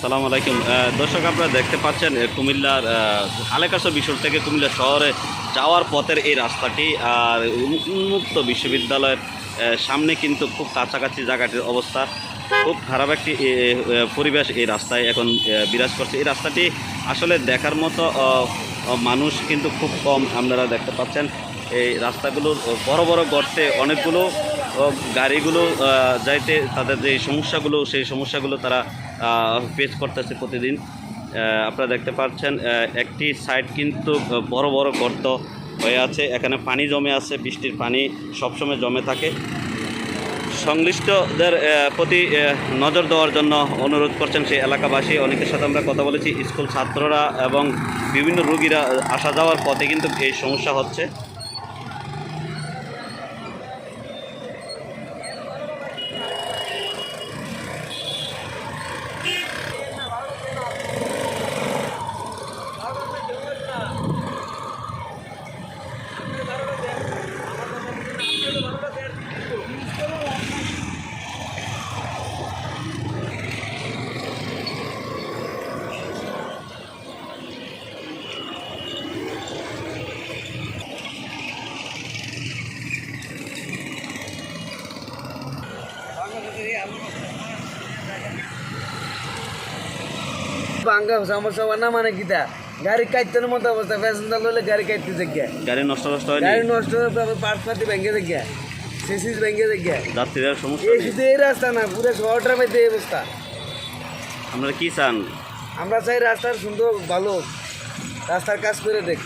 আসসালামু আলাইকুম। দর্শক, আপনারা দেখতে পাচ্ছেন কুমিল্লার আলেকাশো বিশ্বর থেকে কুমিল্লা শহরে যাওয়ার পথের এই রাস্তাটি, আর উন্মুক্ত বিশ্ববিদ্যালয়ের সামনে কিন্তু খুব কাছাকাছি জায়গাটির অবস্থা। খুব খারাপ একটি পরিবেশ এই রাস্তায় এখন বিরাজ করছে। এই রাস্তাটি আসলে দেখার মতো মানুষ কিন্তু খুব কম আপনারা দেখতে পাচ্ছেন। এই রাস্তাগুলোর বড় বড় গর্তে অনেকগুলো গাড়িগুলো যাইতে তাদের যে সমস্যাগুলো, সেই সমস্যাগুলো তারা ফেস করতেছে প্রতিদিন। আপনারা দেখতে পাচ্ছেন একটি সাইড কিন্তু বড় বড় গর্ত হয়ে আছে। এখানে পানি জমে আছে, বৃষ্টির পানি সবসময় জমে থাকে। সংশ্লিষ্টদের প্রতি নজর দেওয়ার জন্য অনুরোধ করছেন সেই এলাকাবাসী। অনেকের সাথে আমরা কথা বলেছি। স্কুল ছাত্ররা এবং বিভিন্ন রোগীরা আসা যাওয়ার পথে কিন্তু এই সমস্যা হচ্ছে। ভাঙ্গা সমস্যা হয় না মানে গাড়ি মতো অবস্থা প্যাসেঞ্জার লইলে গাড়ি কাটতে গাড়ি নষ্ট নষ্ট হয়নি? গাড়ি নষ্ট হয়ে পার্ট পাতি ভেঙে জায়গা সিসিস ভেঙে জায়গা যাত্রীদের সমস্যা এই শুধু এই রাস্তা না পুরো শহরটার মধ্যে এই অবস্থা। আপনারা কি চান? আমরা চাই রাস্তার সুন্দর ভালো রাস্তার কাজ করে দেখ।